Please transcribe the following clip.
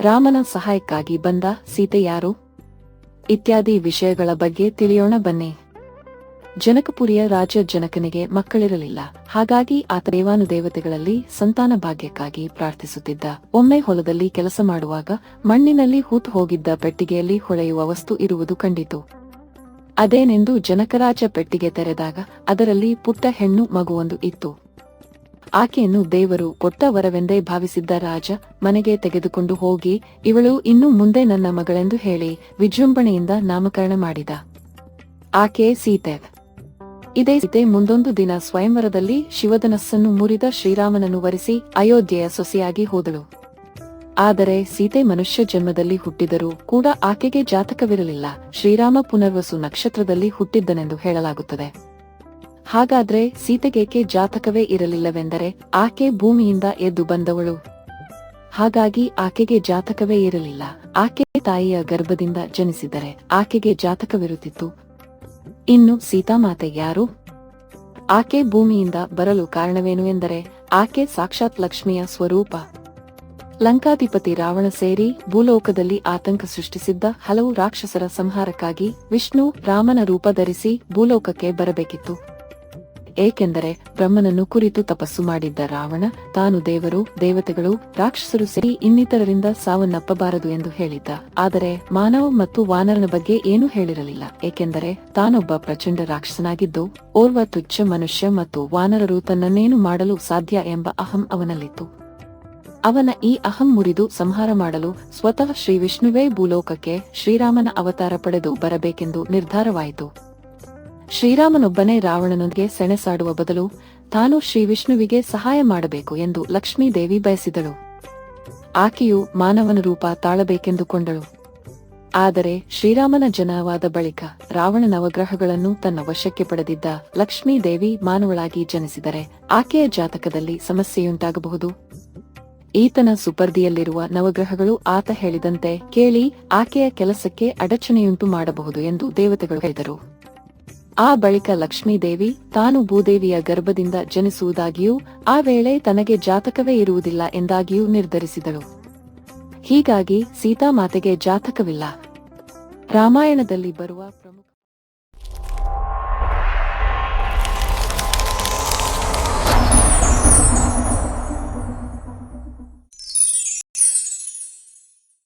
ರಾಮನ ಸಹಾಯಕ್ಕಾಗಿ ಬಂದ ಸೀತೆ ಯಾರು? ಇತ್ಯಾದಿ ವಿಷಯಗಳ ಬಗ್ಗೆ ತಿಳಿಯೋಣ ಬನ್ನಿ. ಜನಕಪುರಿಯ ರಾಜ ಜನಕನಿಗೆ ಮಕ್ಕಳಿರಲಿಲ್ಲ. ಹಾಗಾಗಿ ಆತ ದೇವಾನುದೇವತೆಗಳಲ್ಲಿ ಸಂತಾನ ಭಾಗ್ಯಕ್ಕಾಗಿ ಪ್ರಾರ್ಥಿಸುತ್ತಿದ್ದ. ಒಮ್ಮೆ ಹೊಲದಲ್ಲಿ ಕೆಲಸ ಮಾಡುವಾಗ ಮಣ್ಣಿನಲ್ಲಿ ಹೂತು ಹೋಗಿದ್ದ ಪೆಟ್ಟಿಗೆಯಲ್ಲಿ ಹೊಳೆಯುವ ವಸ್ತು ಇರುವುದು ಕಂಡಿತು. ಅದೇನೆಂದು ಜನಕರಾಜ ಪೆಟ್ಟಿಗೆ ತೆರೆದಾಗ ಅದರಲ್ಲಿ ಪುಟ್ಟ ಹೆಣ್ಣು ಮಗುವೊಂದು ಇತ್ತು. ಆಕೆಯನ್ನು ದೇವರು ಕೊಟ್ಟ ವರವೆಂದೇ ಭಾವಿಸಿದ್ದ ರಾಜ ಮನೆಗೆ ತೆಗೆದುಕೊಂಡು ಹೋಗಿ, ಇವಳು ಇನ್ನು ಮುಂದೆ ನನ್ನ ಮಗಳೆಂದು ಹೇಳಿ ವಿಜೃಂಭಣೆಯಿಂದ ನಾಮಕರಣ ಮಾಡಿದ. ಆಕೆ ಸೀತೆ. ಇದೇ ಸೀತೆ ಮುಂದೊಂದು ದಿನ ಸ್ವಯಂವರದಲ್ಲಿ ಶಿವಧನಸ್ಸನ್ನು ಮುರಿದ ಶ್ರೀರಾಮನನ್ನು ವರಿಸಿ ಅಯೋಧ್ಯೆಯ ಸೊಸೆಯಾಗಿ ಹೋದಳು. ಆದರೆ ಸೀತೆ ಮನುಷ್ಯ ಜನ್ಮದಲ್ಲಿ ಹುಟ್ಟಿದರೂ ಕೂಡ ಆಕೆಗೆ ಜಾತಕವಿರಲಿಲ್ಲ. ಶ್ರೀರಾಮ ಪುನರ್ವಸು ನಕ್ಷತ್ರದಲ್ಲಿ ಹುಟ್ಟಿದ್ದನೆಂದು ಹೇಳಲಾಗುತ್ತದೆ. ಹಾಗಾದ್ರೆ ಸೀತೆಗೇಕೆ ಜಾತಕವೇ ಇರಲಿಲ್ಲವೆಂದರೆ ಆಕೆ ಭೂಮಿಯಿಂದ ಎದ್ದು ಬಂದವಳು. ಹಾಗಾಗಿ ಆಕೆಗೆ ಜಾತಕವೇ ಇರಲಿಲ್ಲ. ಆಕೆ ತಾಯಿಯ ಗರ್ಭದಿಂದ ಜನಿಸಿದರೆ ಆಕೆಗೆ ಜಾತಕವಿರುತ್ತಿತ್ತು. ಇನ್ನು ಸೀತಾಮಾತೆ ಯಾರು? ಆಕೆ ಭೂಮಿಯಿಂದ ಬರಲು ಕಾರಣವೇನು ಎಂದರೆ ಆಕೆ ಸಾಕ್ಷಾತ್ ಲಕ್ಷ್ಮಿಯ ಸ್ವರೂಪ. ಲಂಕಾಧಿಪತಿ ರಾವಣ ಸೇರಿ ಭೂಲೋಕದಲ್ಲಿ ಆತಂಕ ಸೃಷ್ಟಿಸಿದ್ದ ಹಲವು ರಾಕ್ಷಸರ ಸಂಹಾರಕ್ಕಾಗಿ ವಿಷ್ಣು ರಾಮನ ರೂಪ ಧರಿಸಿ ಭೂಲೋಕಕ್ಕೆ ಬರಬೇಕಿತ್ತು. ಏಕೆಂದರೆ ಬ್ರಹ್ಮನನ್ನು ಕುರಿತು ತಪಸ್ಸು ಮಾಡಿದ್ದ ರಾವಣ, ತಾನು ದೇವರು, ದೇವತೆಗಳು, ರಾಕ್ಷಸರು ಸೇರಿ ಇನ್ನಿತರರಿಂದ ಸಾವನ್ನಪ್ಪಬಾರದು ಎಂದು ಹೇಳಿದ್ದ. ಆದರೆ ಮಾನವ ಮತ್ತು ವಾನರನ ಬಗ್ಗೆ ಏನೂ ಹೇಳಿರಲಿಲ್ಲ. ಏಕೆಂದರೆ ತಾನೊಬ್ಬ ಪ್ರಚಂಡ ರಾಕ್ಷಸನಾಗಿದ್ದು, ಓರ್ವ ತುಚ್ಛ ಮನುಷ್ಯ ಮತ್ತು ವಾನರರು ತನ್ನನ್ನೇನು ಮಾಡಲು ಸಾಧ್ಯ ಎಂಬ ಅಹಂ ಅವನಲ್ಲಿತ್ತು. ಅವನ ಈ ಅಹಂ ಮುರಿದು ಸಂಹಾರ ಮಾಡಲು ಸ್ವತಃ ಶ್ರೀ ವಿಷ್ಣುವೇ ಭೂಲೋಕಕ್ಕೆ ಶ್ರೀರಾಮನ ಅವತಾರ ಪಡೆದು ಬರಬೇಕೆಂದು ನಿರ್ಧಾರವಾಯಿತು. ಶ್ರೀರಾಮನೊಬ್ಬನೇ ರಾವಣನೊಂದಿಗೆ ಸೆಣಸಾಡುವ ಬದಲು ತಾನು ಶ್ರೀ ವಿಷ್ಣುವಿಗೆ ಸಹಾಯ ಮಾಡಬೇಕು ಎಂದು ಲಕ್ಷ್ಮೀದೇವಿ ಬಯಸಿದಳು. ಆಕೆಯು ಮಾನವನ ರೂಪ ತಾಳಬೇಕೆಂದುಕೊಂಡಳು. ಆದರೆ ಶ್ರೀರಾಮನ ಜನವಾದ ಬಳಿಕ ರಾವಣ ನವಗ್ರಹಗಳನ್ನು ತನ್ನ ವಶಕ್ಕೆ ಪಡೆದಿದ್ದ ಲಕ್ಷ್ಮೀದೇವಿ ಮಾನವಳಾಗಿ ಜನಿಸಿದರೆ ಆಕೆಯ ಜಾತಕದಲ್ಲಿ ಸಮಸ್ಯೆಯುಂಟಾಗಬಹುದು. ಈತನ ಸುಪರ್ದಿಯಲ್ಲಿರುವ ನವಗ್ರಹಗಳು ಆತ ಹೇಳಿದಂತೆ ಕೇಳಿ ಆಕೆಯ ಕೆಲಸಕ್ಕೆ ಅಡಚಣೆಯುಂಟು ಮಾಡಬಹುದು ಎಂದು ದೇವತೆಗಳು ಹೇಳಿದರು. ಆ ಬಳಿಕ ಲಕ್ಷ್ಮೀದೇವಿ ತಾನು ಭೂದೇವಿಯ ಗರ್ಭದಿಂದ ಜನಿಸುವುದಾಗಿಯೂ ಆ ವೇಳೆ ತನಗೆ ಜಾತಕವೇ ಇರುವುದಿಲ್ಲ ಎಂದಾಗಿಯೂ ನಿರ್ಧರಿಸಿದಳು. ಹೀಗಾಗಿ ಸೀತಾಮಾತೆಗೆ ಜಾತಕವಿಲ್ಲ. ರಾಮಾಯಣದಲ್ಲಿ ಬರುವ ಪ್ರಮುಖ